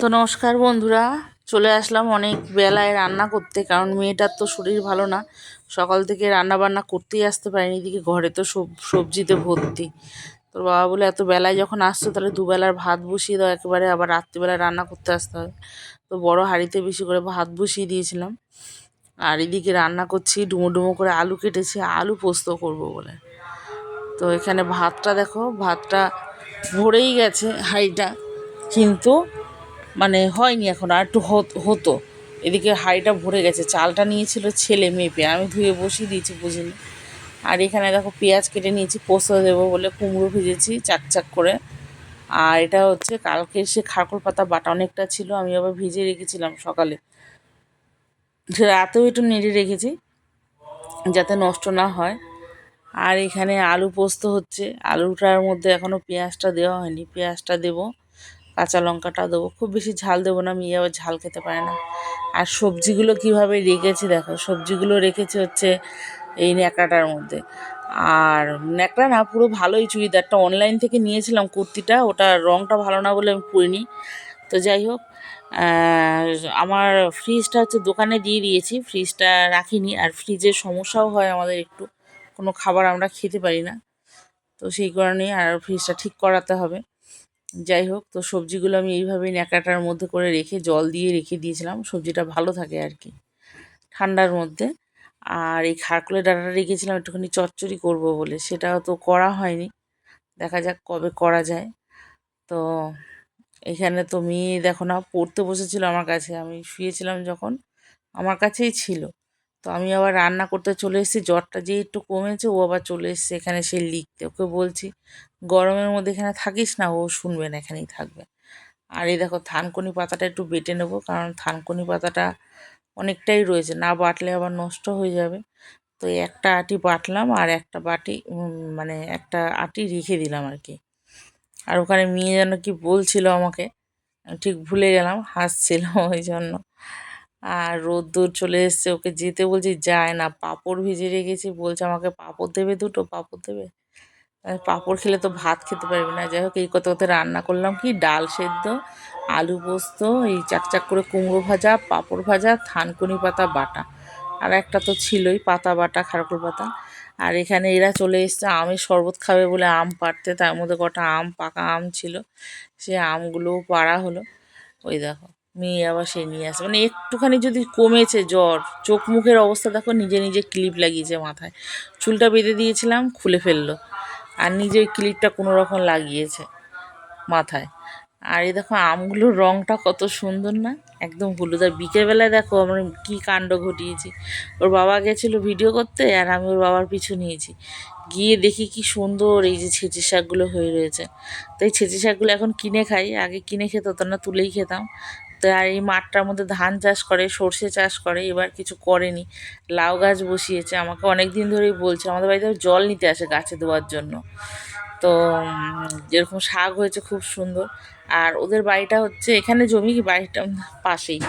তো নমস্কার বন্ধুরা, চলে আসলাম অনেক বেলায় রান্না করতে, কারণ মেয়েটার তো শরীর ভালো না। সকাল থেকে রান্না বান্না করতেই আসতে পারিনি, এদিকে ঘরে তো সব, সবজিতে ভর্তি। তোর বাবা বলে, এত বেলায় যখন আসছো, তাহলে দুবেলার ভাত বসিয়ে দাও, একেবারে আবার রাত্রিবেলায় রান্না করতে আসতে হবে। তো বড় হাঁড়িতে বেশি করে ভাত বসিয়ে দিয়েছিলাম। আর এদিকে রান্না করছি, ডুমো ডুমো করে আলু কেটেছি, আলু পোস্ত করব বলে। তো এখানে ভাতটা দেখো, ভাতটা ভরেই গেছে হাঁড়িটা, কিন্তু মানে হয়নি এখন, আর একটু হতো এদিকে হাঁড়িটা ভরে গেছে, চালটা নিয়েছিল ছেলে মেপে আমি ধুয়ে বসিয়ে দিয়েছি বুঝিনি। আর এখানে দেখো পেঁয়াজ কেটে নিয়েছি, পোস্ত দেবো বলে কুমড়ো ভেজেছি চাকচাক করে। আর এটা হচ্ছে কালকে সে খারকল পাতা বাটা অনেকটা ছিল, আমি আবার ভিজে রেখেছিলাম সকালে। রাতেও একটু নেড়ে রেখেছি, যাতে নষ্ট না হয়। আর এখানে আলু পোস্ত হচ্ছে, আলুটার মধ্যে এখনও পেঁয়াজটা দেওয়া হয়নি, পেঁয়াজটা দেবো। কাঁচা লঙ্কাটা দেবো। খুব বেশি ঝাল দেবো না, মেয়ে আবার ঝাল খেতে পারে না। আর সবজিগুলো কীভাবে রেখেছি দেখো, সবজিগুলো রেখেছি হচ্ছে এই ন্যাকড়াটার মধ্যে। আর ন্যাকড়া না পুরো ভালোই চুড়িদারটা। অনলাইন থেকে নিয়েছিলাম কুর্তিটা, ওটা রঙটা ভালো না বলে আমি পরিনি। তো যাই হোক আমার ফ্রিজটা হচ্ছে দোকানে দিয়ে দিয়েছি ফ্রিজটা রাখিনি। আর ফ্রিজের সমস্যাও হয় আমাদের একটু, কোনো খাবার আমরা খেতে পারি না। তো সেই কারণেই আর ফ্রিজটা ঠিক করাতে হবে। যাই হোক, তো সবজিগুলো আমি এইভাবেই ন্যাকাটার মধ্যে করে রেখে, জল দিয়ে রেখে দিয়েছিলাম। সবজিটা ভালো থাকে আর কি, ঠান্ডার মধ্যে। আর এই খারকুলের ডাটাটা রেখেছিলাম একটুখানি চচ্চড়ি করব বলে, সেটাও তো করা হয়নি। দেখা যাক কবে করা যায়। তো এখানে তো মেয়ে দেখো না, পড়তে বসেছিল আমার কাছে। আমি শুয়েছিলাম যখন, আমার কাছেই ছিল। তো আমি আবার রান্না করতে চলে এসেছি, জ্বরটা যে একটু কমেছে, ও আবার চলে এসেছে এখানে সে লিখতে। ওকে বলছি, গরমের মধ্যে এখানে থাকিস না, ও শুনবে না, এখানেই থাকবে। আর এই দেখো, থানকুনি পাতাটা একটু বেটে নেব, কারণ থানকুনি পাতাটা অনেকটাই রয়েছে, না বাটলে আবার নষ্ট হয়ে যাবে। তো একটা আটি বাটলাম, আর একটা বাটি মানে একটা আটি রেখে দিলাম আর কি। আর ওখানে মেয়ে যেন কি বলছিল আমাকে ঠিক ভুলে গেলাম, হাসছিল ওই জন্য। আর রোদ্দুর চলে এসছে, ওকে যেতে বলছি, যায় না, পাঁপড় ভিজে রেখেছি। বলছে আমাকে, পাঁপড় দেবে দুটো, পাঁপড় দেবে? পাঁপড় খেলে তো ভাত খেতে পারবি না। যাই হোক, এই কথা কথা রান্না করলাম কি, ডাল সেদ্ধ, আলু পোস্ত, এই চাকচাক করে কুমড়ো ভাজা, পাঁপড় ভাজা, থানকুনি পাতা, বাটা। আর একটা তো ছিলই, পাতা, বাটা, খারকুল পাতা। আর এখানে এরা চলে এসছে আমের শরবত খাবে বলে আম পাড়তে, তার মধ্যে কটা আম, পাকা আম ছিল, সে আমগুলোও পাড়া হলো। ওই দেখো মেয়ে আবার সে নিয়ে আসে। মানে একটুখানি যদি কমেছে জ্বর, চোখ মুখের অবস্থা দেখো, নিজে নিজে ক্লিপ লাগিয়েছে মাথায়। চুলটা বেঁধে দিয়েছিলাম, খুলে ফেলল। আর নিজে ওই ক্লিপটা কোনো রকম লাগিয়েছে মাথায়। আর এই দেখো, আমগুলোর রঙটা কত সুন্দর না? একদম হলুদ। আর বিকেলবেলায় দেখো, আমরা কী কাণ্ড ঘটিয়েছি। ওর বাবা গেছিল ভিডিও করতে, আর আমি ওর বাবার পিছু নিয়েছি। গিয়ে দেখি কি সুন্দর এই যে ছেঁচি শাকগুলো হয়ে রয়েছে। তাই ছেঁচি শাকগুলো এখন কিনে খাই। আগে কিনে খেত না, তুলেই খেতাম। তো আর এই মাঠটার মধ্যে ধান চাষ করে, সর্ষে চাষ করে, এবার কিছু করেনি। লাউ গাছ বসিয়েছে, আমাকে অনেক দিন ধরেই বলছে, আমাদের বাড়িতে জল নিতে আসে গাছে দেওয়ার জন্য। তো যেরকম শাক হয়েছে খুব সুন্দর। আর ওদের বাড়িটা হচ্ছে, এখানে জমি বাড়িটা পাশেই।